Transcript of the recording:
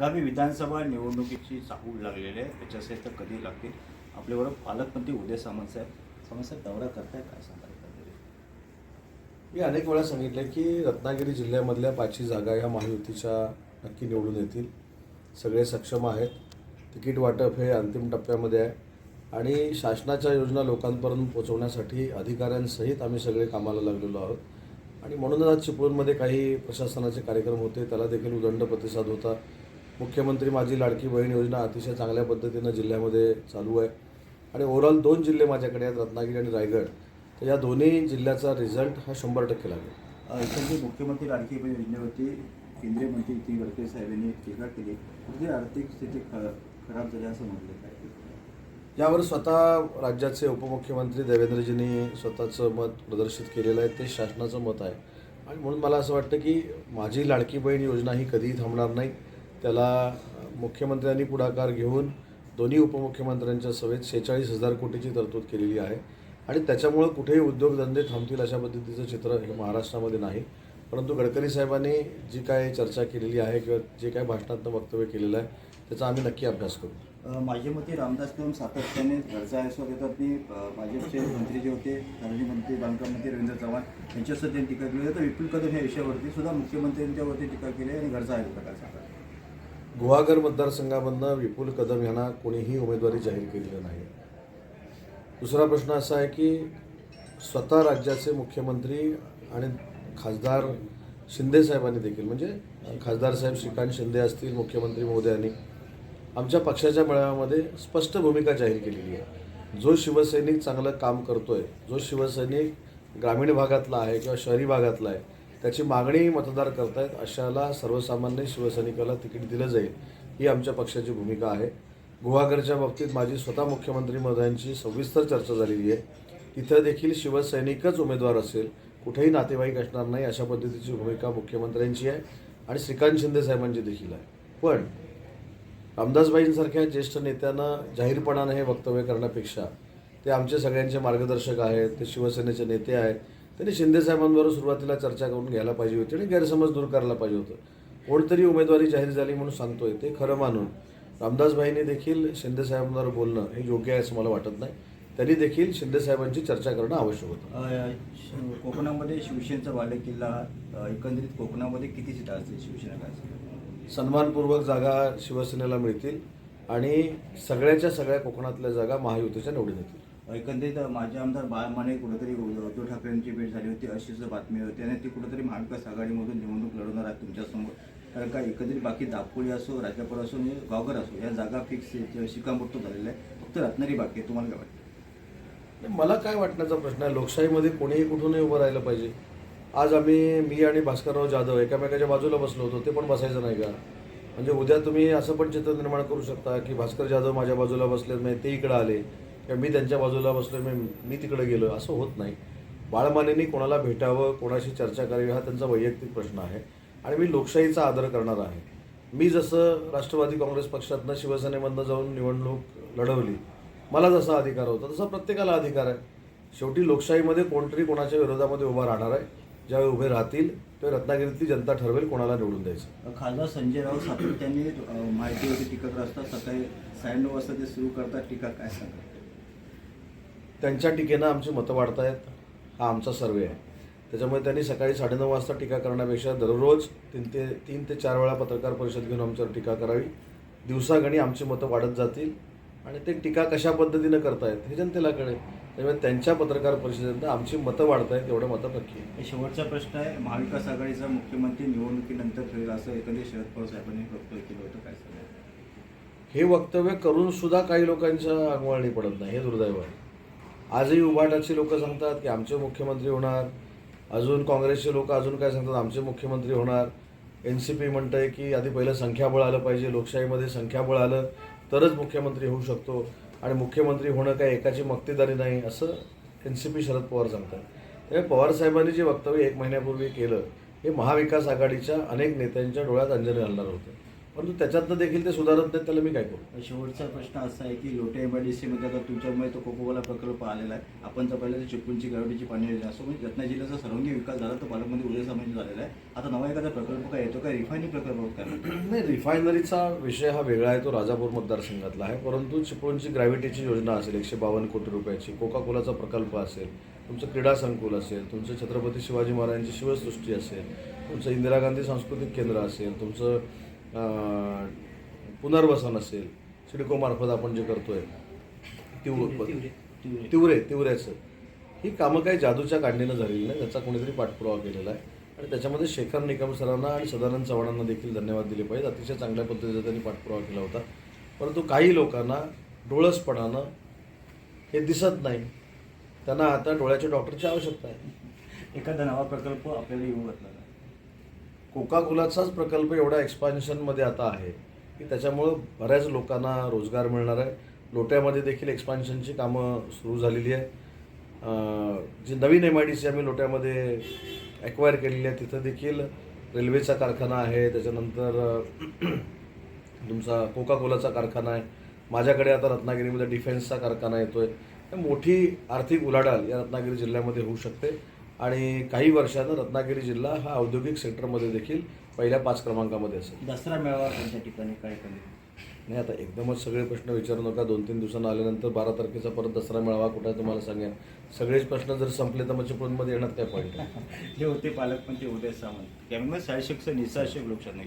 आगामी विधानसभा निवडणुकीची चाहूल लागलेली आहे. त्याच्यासाठी तर कधी लागतील? आपल्याबरोबर पालकमंत्री उदय सामंत साहेब. सामंत साहेब दौरा करताय काय सांगाल मी अनेक वेळा सांगितलं की रत्नागिरी जिल्ह्यामधल्या पाचही जागा ह्या महायुतीच्या नक्की निवडून येतील. सगळे सक्षम आहेत. तिकीट वाटप हे अंतिम टप्प्यामध्ये आहे. आणि शासनाच्या योजना लोकांपर्यंत पोहोचवण्यासाठी अधिकाऱ्यांसहित आम्ही सगळे कामाला लागलेलो आहोत. आणि म्हणूनच आज चिपळूणमध्ये काही प्रशासनाचे कार्यक्रम होते. त्याला देखील उदंड प्रतिसाद होता. मुख्यमंत्री माझी लाडकी बहीण योजना अतिशय चांगल्या पद्धतीनं जिल्ह्यामध्ये चालू आहे. आणि ओव्हरऑल दोन जिल्हे माझ्याकडे आहेत रत्नागिरी आणि रायगड. तर या दोन्ही जिल्ह्याचा रिझल्ट हा शंभर टक्के लागेल. मुख्यमंत्री लाडकी बहीण योजनेवरती केंद्रीय मंत्री नितीन गडकरी साहेब यांनी टीका केली. कुठे आर्थिक स्थिती ख खराब झाली असं म्हटलं काय यावर स्वतः राज्याचे उपमुख्यमंत्री देवेंद्रजींनी स्वतःचं मत प्रदर्शित केलेलं आहे ते शासनाचं मत आहे. आणि म्हणून मला असं वाटतं की माझी लाडकी बहीण योजना ही कधीही थांबणार नाही. त्याला मुख्यमंत्र्यांनी पुढाकार घेऊन दोन्ही उपमुख्यमंत्र्यांच्या सभेत शेहेचाळीस हजार कोटीची तरतूद केलेली आहे. आणि त्याच्यामुळं कुठेही उद्योगधंदे थांबतील अशा पद्धतीचं चित्र हे महाराष्ट्रामध्ये नाही. परंतु गडकरी साहेबांनी जी काय चर्चा केलेली आहे किंवा जे काय भाषणातनं वक्तव्य केलेलं आहे त्याचा आम्ही नक्की अभ्यास करू. माझ्या मते रामदास कदम सातत्याने घरचा आयसोर येतात मी माझे भाजपचे मंत्री जे होते माजी मंत्री बांधकाम मंत्री रवींद्र चव्हाण यांच्यासुद्धा त्यांनी टीका केली. तर विपुल कदम या विषयावरती सुद्धा मुख्यमंत्र्यांच्यावरती टीका केली आणि घरचा आयसोर काय सांगा गुहागर मतदारसंघामधनं विपुल कदम यांना कोणीही उमेदवारी जाहीर केलेली नाही. दुसरा प्रश्न असा आहे की स्वतः राज्याचे मुख्यमंत्री आणि खासदार शिंदे साहेबांनी देखील म्हणजे खासदार साहेब श्रीकांत शिंदे असतील मुख्यमंत्री महोदयांनी आमच्या पक्षाच्या मेळाव्यामध्ये स्पष्ट भूमिका जाहीर केलेली आहे. जो शिवसैनिक चांगलं काम करतो आहे जो शिवसैनिक ग्रामीण भागातला आहे किंवा शहरी भागातला आहे त्याची मागणी मतदार करतायत अशाला सर्वसामान्य शिवसैनिकाला तिकीट दिलं जाईल ही आमच्या पक्षाची भूमिका आहे. गुहागरच्या बाबतीत माझी स्वतः मुख्यमंत्री महोदयांची सविस्तर चर्चा झालेली आहे. तिथं देखील शिवसैनिकच उमेदवार असेल कुठेही नातेवाईक असणार नाही अशा पद्धतीची भूमिका मुख्यमंत्र्यांची आहे आणि श्रीकांत शिंदे साहेबांची देखील आहे. पण रामदासबाईंसारख्या ज्येष्ठ नेत्यांना जाहीरपणानं हे वक्तव्य करण्यापेक्षा ते आमचे सगळ्यांचे मार्गदर्शक आहेत ते शिवसेनेचे नेते आहेत त्यांनी शिंदे साहेबांबरोबर सुरुवातीला चर्चा करून घ्यायला पाहिजे होती आणि गैरसमज दूर करायला पाहिजे होतं. कोणतरी उमेदवारी जाहीर झाली म्हणून सांगतोय ते खरं मानून. रामदासबाईंनी देखील शिंदे साहेबांबरोबर बोलणं हे योग्य आहे असं मला वाटत नाही. त्यांनी देखील शिंदे साहेबांची चर्चा करणं आवश्यक होतं. कोकणामध्ये शिवसेनेचा बालेकिल्ला अ, एकंदरीत कोकणामध्ये किती सीटा असतील? शिवसेना काय सांगाल? सन्मानपूर्वक जागा शिवसेनेला मिळतील आणि सगळ्याच्या सगळ्या कोकणातल्या जागा महायुतीच्या निवडून येतील. एकंदरीत माझे आमदार बाळ माने कुठेतरी उद्धव ठाकरेंची भेट झाली होती अशी सुद्धा बातमी होती आणि ती कुठेतरी महाविकास आघाडीमधून निवडणूक लढवणार आहेत तुमच्यासमोर. कारण का एकंदरीत बाकी दापोळी असो राजापूर असो आणि गावगर असो या जागा फिक्स शिकामोर्तब झालेल्या आहे फक्त रत्नागिरी बाकी आहे तुम्हाला काय वाटतं? मला काय वाटण्याचा प्रश्न आहे लोकशाहीमध्ये कोणीही कुठूनही उभं राहिलं पाहिजे. आज आम्ही मी आणि भास्करराव जाधव एकामेकाच्या बाजूला बसलो होतो ते पण बसायचं नाही का? म्हणजे उद्या तुम्ही असं पण चित्र निर्माण करू शकता की भास्कर जाधव माझ्या बाजूला बसले नाही ते इकडं आले. किंवा मी त्यांच्या बाजूला बसलो मी मी तिकडे गेलो असं होत नाही. बाळमानेने कोणाला भेटावं कोणाशी चर्चा करावी हा त्यांचा वैयक्तिक प्रश्न आहे. आणि मी लोकशाहीचा आदर करणार आहे. मी जसं राष्ट्रवादी काँग्रेस पक्षातनं शिवसेनेमधनं जाऊन निवडणूक लढवली मला जसा अधिकार होता तसा प्रत्येकाला अधिकार आहे. शेवटी लोकशाहीमध्ये कोणतरी कोणाच्या विरोधामध्ये उभा राहणार आहे. ज्यावेळी उभे राहतील ते रत्नागिरीतली जनता ठरवेल कोणाला निवडून द्यायचं. खासदार संजय राऊत सातत्याने माहिती माहितीवरती टीका करत सकाळी सकाळी साडेनऊ वाजता ते सुरू करतात टीका काय सांगतात? त्यांच्या टीकेनं आमची मतं वाढतायत. हा आमचा सर्वे आहे. त्याच्यामुळे त्यांनी सकाळी साडेनऊ वाजता टीका करण्यापेक्षा दररोज तीन ते तीन ते चार वेळा पत्रकार परिषद घेऊन आमच्यावर टीका करावी. दिवसागणी आमची मतं वाढत जातील आणि ते टीका कशा पद्धतीनं करतायत हे जनतेला कळेल त्यामुळे त्यांच्या पत्रकार परिषदेनं आमची मतं वाढतायत एवढं मतं नक्की आहे. हे शेवटचा प्रश्न आहे. महाविकास आघाडीचा मुख्यमंत्री निवडणुकीनंतर ठरेल असं एकंदरीत शरद पवार साहेबांनी वक्तव्य केलं होतं. काय सांगाल? हे वक्तव्य करून सुद्धा काही लोकांच्या अंगवळणी पडत नाही हे दुर्दैव आहे. आजही उभाटाची लोक सांगतात की आमचे मुख्यमंत्री होणार. अजून काँग्रेसचे लोक अजून काय सांगतात? आमचे मुख्यमंत्री होणार. एन सी पी म्हणतंय की आधी पहिलं संख्याबळ आलं पाहिजे. लोकशाहीमध्ये संख्याबळ आलं तरच मुख्यमंत्री होऊ शकतो. आणि मुख्यमंत्री होणं काय एकाची मक्तेदारी नाही असं N C P Sharad Pawar सांगतात. त्यामुळे पवारसाहेबांनी जे वक्तव्य एक महिन्यापूर्वी केलं हे महाविकास आघाडीच्या अनेक नेत्यांच्या डोळ्यात अंजली घालणार होतं. परंतु त्याच्यातनं देखील ते सुधारत नाहीत त्याला मी काय करू? शेवटचा प्रश्न असा आहे की लोटे एम आय डी सीमध्ये आता तुमच्यामुळे तो कोकोकोला प्रकल्प आलेला आहे. आपण तर पहिलं चिपळूणची गावडीची पाणी योजना असो म्हणजे रत्ना जिल्ह्याचा सर्वांगीण विकास झाला तर पालकमंत्री उदय सामंत झालेला आहे. आता नवा एखादा प्रकल्प काय येतो? काय रिफायनिंग प्रकल्प काय नाही रिफायनरीचा विषय हा वेगळा आहे तो राजापूर मतदारसंघातला आहे. परंतु चिपळूणची ग्रॅव्हिटीची योजना असेल एकशे बावन्न कोटी रुपयाची कोका कोलाचा प्रकल्प असेल तुमचं क्रीडा संकुल असेल तुमचं छत्रपती शिवाजी महाराजांची शिवसृष्टी असेल तुमचं इंदिरा गांधी सांस्कृतिक केंद्र असेल तुमचं पुनर्वसन असेल सिडकोमार्फत आपण जे करतोय तिव तिवरे तिवऱ्याचं ही कामं काही जादूच्या काढणीनं झालेली नाही त्याचा कोणीतरी पाठपुरावा केलेला आहे. आणि त्याच्यामध्ये शेखर निकम सरांना आणि सदानंद चव्हाणांना देखील धन्यवाद दिले पाहिजेत अतिशय चांगल्या पद्धतीचा त्यांनी पाठपुरावा केला होता. परंतु काही लोकांना डोळसपणानं हे दिसत नाही. त्यांना आता डोळ्याच्या डॉक्टरची आवश्यकता आहे. एखादा नवा प्रकल्प आपल्याला येऊ घातला. कोका कोलाचाच प्रकल्प एवढा एक्सपान्शनमध्ये आता आहे की त्याच्यामुळं बऱ्याच लोकांना रोजगार मिळणार आहे. लोट्यामध्ये देखील एक्सपान्शनची कामं सुरू झालेली आहे. जी नवीन एम आय डी सी आम्ही लोट्यामध्ये ॲक्वायर केलेली आहे तिथं देखील रेल्वेचा कारखाना आहे. त्याच्यानंतर तुमचा कोका कोलाचा कारखाना आहे. माझ्याकडे आता रत्नागिरीमध्ये डिफेन्सचा कारखाना येतो आहे मोठी आर्थिक उलाढाल या रत्नागिरी जिल्ह्यामध्ये होऊ शकते. आणि काही वर्षानं रत्नागिरी जिल्हा हा औद्योगिक सेक्टरमध्ये देखील पहिल्या पाच क्रमांकामध्ये असेल. दसरा मेळावा कोणत्या ठिकाणी काय करेल नाही आता एकदमच सगळे प्रश्न विचारू नका. दोन तीन दिवसांना आल्यानंतर बारा तारखेचा परत दसरा मेळावा कुठे आहे तुम्हाला सांगेन. सगळेच प्रश्न जर संपले तर मग चिपळूणमध्ये येण्यात काय पॉईंट जे होते पालकमंत्री उदय सामंत कॅमेरा साहेब निसाशेक लोकशाही